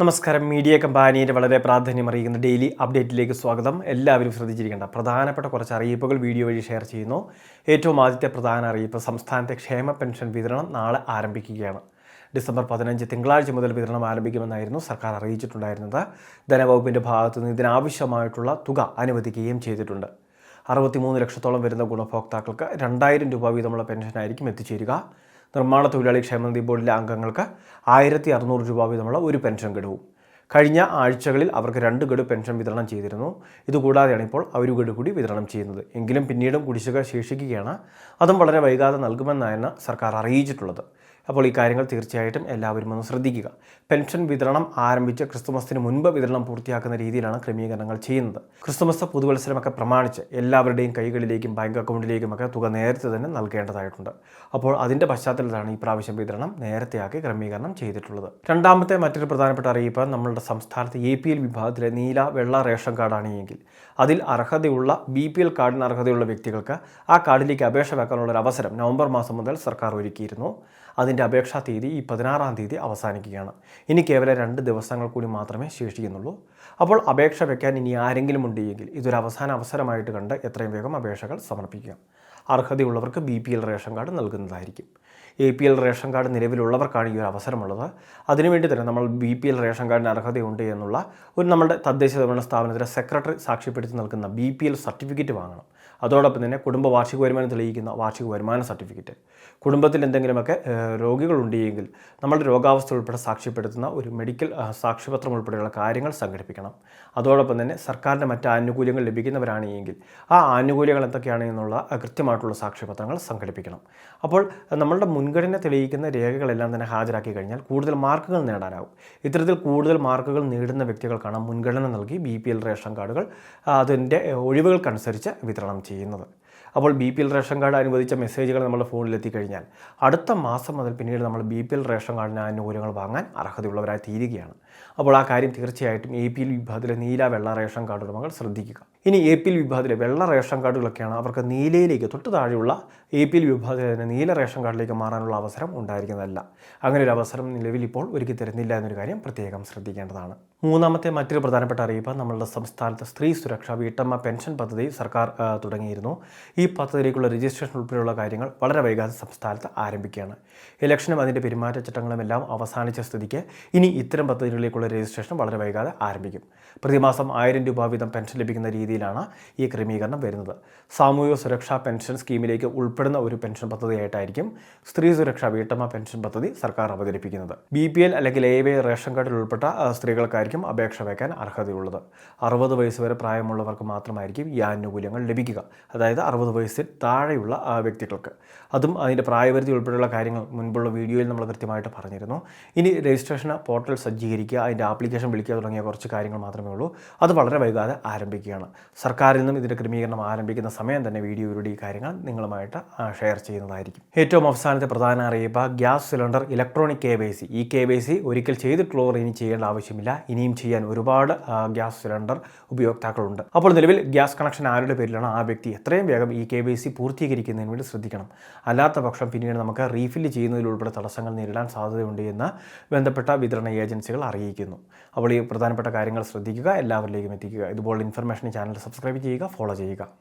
നമസ്കാരം. മീഡിയ കമ്പാനിയുടെ വളരെ പ്രാധാന്യം അറിയിക്കുന്ന ഡെയിലി അപ്ഡേറ്റിലേക്ക് സ്വാഗതം. എല്ലാവരും ശ്രദ്ധിച്ചിരിക്കേണ്ട പ്രധാനപ്പെട്ട കുറച്ച് അറിയിപ്പുകൾ വീഡിയോ വഴി ഷെയർ ചെയ്യുന്നു. ഏറ്റവും ആദ്യത്തെ പ്രധാന അറിയിപ്പ് സംസ്ഥാനത്തെ ക്ഷേമ പെൻഷൻ വിതരണം നാളെ ആരംഭിക്കുകയാണ്. ഡിസംബർ പതിനഞ്ച് തിങ്കളാഴ്ച മുതൽ വിതരണം ആരംഭിക്കുമെന്നായിരുന്നു സർക്കാർ അറിയിച്ചിട്ടുണ്ടായിരുന്നത്. ധനവകുപ്പിന്റെ ഭാഗത്തു നിന്ന് ഇതിനാവശ്യമായിട്ടുള്ള തുക അനുവദിക്കുകയും ചെയ്തിട്ടുണ്ട്. അറുപത്തിമൂന്ന് ലക്ഷത്തോളം വരുന്ന ഗുണഭോക്താക്കൾക്ക് രണ്ടായിരം രൂപ വീതമുള്ള പെൻഷനായിരിക്കും എത്തിച്ചേരുക. നിർമ്മാണ തൊഴിലാളി ക്ഷേമനിധി ബോർഡിലെ അംഗങ്ങൾക്ക് ആയിരത്തി അറുന്നൂറ് രൂപ വീതമുള്ള ഒരു പെൻഷൻ ഗഡുവും. കഴിഞ്ഞ ആഴ്ചകളിൽ അവർക്ക് രണ്ട് ഗഡു പെൻഷൻ വിതരണം ചെയ്തിരുന്നു. ഇതുകൂടാതെയാണ് ഇപ്പോൾ ഒരു ഗഡു കൂടി വിതരണം ചെയ്യുന്നത്. എങ്കിലും പിന്നീടും കുടിശ്ശിക ശേഷിക്കുകയാണ്. അതും വളരെ വൈകാതെ നൽകുമെന്നാണ് സർക്കാർ അറിയിച്ചിട്ടുള്ളത്. അപ്പോൾ ഈ കാര്യങ്ങൾ തീർച്ചയായിട്ടും എല്ലാവരും ഒന്ന് ശ്രദ്ധിക്കുക. പെൻഷൻ വിതരണം ആരംഭിച്ച് ക്രിസ്തുമസിന് മുൻപ് വിതരണം പൂർത്തിയാക്കുന്ന രീതിയിലാണ് ക്രമീകരണങ്ങൾ ചെയ്യുന്നത്. ക്രിസ്തുമസ് പുതുവത്സരമൊക്കെ പ്രമാണിച്ച് എല്ലാവരുടെയും കൈകളിലേക്കും ബാങ്ക് അക്കൗണ്ടിലേക്കുമൊക്കെ തുക നേരത്തെ തന്നെ നൽകേണ്ടതായിട്ടുണ്ട്. അപ്പോൾ അതിന്റെ പശ്ചാത്തലത്തിലാണ് ഈ പ്രാവശ്യം വിതരണം നേരത്തെയാക്കി ക്രമീകരണം ചെയ്തിട്ടുള്ളത്. രണ്ടാമത്തെ മറ്റൊരു പ്രധാനപ്പെട്ട അറിയിപ്പ് നമ്മളുടെ സംസ്ഥാനത്ത് എ പി എൽ വിഭാഗത്തിലെ നീല വെള്ള റേഷൻ കാർഡാണ് എങ്കിൽ അതിൽ അർഹതയുള്ള ബി പി എൽ കാർഡിന് അർഹതയുള്ള വ്യക്തികൾക്ക് ആ കാർഡിലേക്ക് അപേക്ഷ വെക്കാനുള്ള ഒരു അവസരം നവംബർ മാസം മുതൽ സർക്കാർ ഒരുക്കിയിരുന്നു. അതിന്റെ അപേക്ഷാ തീയതി ഈ പതിനാറാം തീയതി അവസാനിക്കുകയാണ്. ഇനി കേവലം രണ്ട് ദിവസങ്ങൾ കൂടി മാത്രമേ ശേഷിക്കുന്നുള്ളൂ. അപ്പോൾ അപേക്ഷ വയ്ക്കാൻ ഇനി ആരെങ്കിലും ഉണ്ടെങ്കിൽ ഇതൊരു അവസാന അവസരമായിട്ട് കണ്ട് എത്രയും വേഗം അപേക്ഷകൾ സമർപ്പിക്കുക. അർഹതയുള്ളവർക്ക് B P L ration card നൽകുന്നതായിരിക്കും. A P L ration card നിലവിലുള്ളവർക്കാണ് ഈ ഒരു അവസരമുള്ളത്. അതിനുവേണ്ടി തന്നെ നമ്മൾ ബി പി എൽ റേഷൻ കാർഡിന് അർഹതയുണ്ട് എന്നുള്ള ഒരു നമ്മുടെ തദ്ദേശ ഭരണ സ്ഥാപനത്തിലെ സെക്രട്ടറി സാക്ഷ്യപ്പെടുത്തി നൽകുന്ന ബി പി എൽ സർട്ടിഫിക്കറ്റ് വാങ്ങണം. അതോടൊപ്പം തന്നെ കുടുംബ വാർഷിക വരുമാനം തെളിയിക്കുന്ന വാർഷിക വരുമാന സർട്ടിഫിക്കറ്റ്. കുടുംബത്തിൽ എന്തെങ്കിലുമൊക്കെ രോഗികളുണ്ടെങ്കിൽ നമ്മുടെ രോഗാവസ്ഥ ഉൾപ്പെടെ സാക്ഷ്യപ്പെടുത്തുന്ന ഒരു മെഡിക്കൽ സാക്ഷ്യപത്രം ഉൾപ്പെടെയുള്ള കാര്യങ്ങൾ സംഘടിപ്പിക്കണം. അതോടൊപ്പം തന്നെ സർക്കാരിന്റെ മറ്റ് ആനുകൂല്യങ്ങൾ ലഭിക്കുന്നവരാണെങ്കിൽ ആ ആനുകൂല്യങ്ങൾ എന്തൊക്കെയാണ് എന്നുള്ള കൃത്യമായിട്ടുള്ള സാക്ഷ്യപത്രങ്ങൾ സംഘടിപ്പിക്കണം. അപ്പോൾ നമ്മളുടെ മുൻഗണന തെളിയിക്കുന്ന രേഖകളെല്ലാം തന്നെ ഹാജരാക്കി കഴിഞ്ഞാൽ കൂടുതൽ മാർക്കുകൾ നേടാനാവും. ഇത്തരത്തിൽ കൂടുതൽ മാർക്കുകൾ നേടുന്ന വ്യക്തികൾക്കാണ് മുൻഗണന നൽകി ബി പി എൽ റേഷൻ കാർഡുകൾ അതിന്റെ ഒഴിവുകൾക്കനുസരിച്ച് വിതരണം ചെയ്യുന്നത്. അപ്പോൾ B P L ration card അനുവദിച്ച മെസ്സേജുകൾ നമ്മുടെ ഫോണിൽ എത്തിക്കഴിഞ്ഞാൽ അടുത്ത മാസം മുതൽ പിന്നീട് നമ്മൾ ബി പി എൽ റേഷൻ കാർഡിന് ആനുകൂല്യങ്ങൾ വാങ്ങാൻ അർഹതയുള്ളവരായി തീരുകയാണ്. അപ്പോൾ ആ കാര്യം തീർച്ചയായിട്ടും എ പി എൽ വിഭാഗത്തിലെ നീല വെള്ള റേഷൻ കാർഡ് ഉടമകൾ ശ്രദ്ധിക്കുക. ഇനി എ പി എൽ വിഭാഗത്തിലെ വെള്ള റേഷൻ കാർഡുകളൊക്കെയാണ് അവർക്ക് നീലയിലേക്ക് തൊട്ട് താഴെയുള്ള എ പി എൽ വിഭാഗത്തിലെ തന്നെ നീല റേഷൻ കാർഡിലേക്ക് മാറാനുള്ള അവസരം ഉണ്ടായിരിക്കുന്നതല്ല. അങ്ങനെ ഒരു അവസരം നിലവിൽ ഇപ്പോൾ ഒരുക്കി തരുന്നില്ല എന്നൊരു കാര്യം പ്രത്യേകം ശ്രദ്ധിക്കേണ്ടതാണ്. മൂന്നാമത്തെ മറ്റൊരു പ്രധാനപ്പെട്ട അറിയിപ്പ് നമ്മളുടെ സംസ്ഥാനത്ത് സ്ത്രീ സുരക്ഷ വീട്ടമ്മ പെൻഷൻ പദ്ധതി സർക്കാർ തുടങ്ങിയിരുന്നു. ഈ പദ്ധതിയിലേക്കുള്ള രജിസ്ട്രേഷൻ ഉൾപ്പെടെയുള്ള കാര്യങ്ങൾ വളരെ വൈകാതെ സംസ്ഥാനത്ത് ആരംഭിക്കുകയാണ്. ഇലക്ഷനും അതിന്റെ പെരുമാറ്റച്ചട്ടങ്ങളും എല്ലാം അവസാനിച്ച സ്ഥിതിക്ക് ഇനി ഇത്തരം പദ്ധതികളിലേക്കുള്ള രജിസ്ട്രേഷൻ വളരെ വൈകാതെ ആരംഭിക്കും. പ്രതിമാസം ആയിരം രൂപ വീതം പെൻഷൻ ലഭിക്കുന്ന രീതിയിലാണ് ഈ ക്രമീകരണം വരുന്നത്. സാമൂഹിക സുരക്ഷാ പെൻഷൻ സ്കീമിലേക്ക് ഉൾപ്പെടുന്ന ഒരു പെൻഷൻ പദ്ധതിയായിട്ടായിരിക്കും സ്ത്രീ സുരക്ഷാ വീട്ടമ്മ പെൻഷൻ പദ്ധതി സർക്കാർ അവതരിപ്പിക്കുന്നത്. ബി അല്ലെങ്കിൽ എ റേഷൻ കാർഡിൽ ഉൾപ്പെട്ട സ്ത്രീകൾക്കായിരിക്കും അപേക്ഷ വയ്ക്കാൻ അർഹതയുള്ളത്. അറുപത് വയസ്സ് വരെ പ്രായമുള്ളവർക്ക് മാത്രമായിരിക്കും ഈ ആനുകൂല്യങ്ങൾ ലഭിക്കുക. അതായത് അറുപത് വയസ്സിൽ താഴെയുള്ള വ്യക്തികൾക്ക്. അതും അതിന്റെ പ്രായപരിധി ഉൾപ്പെടെയുള്ള കാര്യങ്ങൾ മുൻപുള്ള വീഡിയോയിൽ നമ്മൾ കൃത്യമായിട്ട് പറഞ്ഞിരുന്നു. ഇനി രജിസ്ട്രേഷൻ പോർട്ടൽ സജ്ജീകരിക്കുക അതിന്റെ ആപ്ലിക്കേഷൻ വിളിക്കുക തുടങ്ങിയ കുറച്ച് കാര്യങ്ങൾ മാത്രമേ ഉള്ളൂ. അത് വളരെ വൈകാതെ ആരംഭിക്കുകയാണ്. സർക്കാരിൽ നിന്നും ഇതിന്റെ ക്രമീകരണം ആരംഭിക്കുന്ന സമയം തന്നെ വീഡിയോയിലൂടെ ഈ കാര്യങ്ങൾ നിങ്ങളുമായിട്ട് ഷെയർ ചെയ്യുന്നതായിരിക്കും. ഏറ്റവും അവസാനത്തെ പ്രധാന അറിയിപ്പ് gas cylinder electronic K Y C. ഈ കെ വൈ സി ഒരിക്കൽ ചെയ്തിട്ടുള്ളവർ ഇനി ചെയ്യേണ്ട ആവശ്യമില്ല. ഇനിയും ചെയ്യാൻ ഒരുപാട് ഗ്യാസ് സിലിണ്ടർ ഉപയോക്താക്കളുണ്ട്. അപ്പോൾ നിലവിൽ ഗ്യാസ് കണക്ഷൻ ആരുടെ പേരിലാണ് ആ വ്യക്തി എത്രയും വേഗം ഈ കെ വൈ സി പൂർത്തീകരിക്കുന്നതിന് വേണ്ടി ശ്രദ്ധിക്കണം? അല്ലാത്ത പക്ഷം പിന്നീട് നമുക്ക് റീഫില്ല് ചെയ്യുന്നതിലുൾപ്പെടെ തടസ്സങ്ങൾ നേരിടാൻ സാധ്യതയുണ്ട് എന്ന് ബന്ധപ്പെട്ട വിതരണ ഏജൻസികൾ അറിയിക്കുന്നു. അപ്പോൾ ഈ പ്രധാനപ്പെട്ട കാര്യങ്ങൾ ശ്രദ്ധിക്കുക എല്ലാവരിലേക്കും എത്തിക്കുക. ഇതുപോലുള്ള ഇൻഫർമേഷൻ ചാനൽ സബ്സ്ക്രൈബ് ചെയ്യുക ഫോളോ ചെയ്യുക.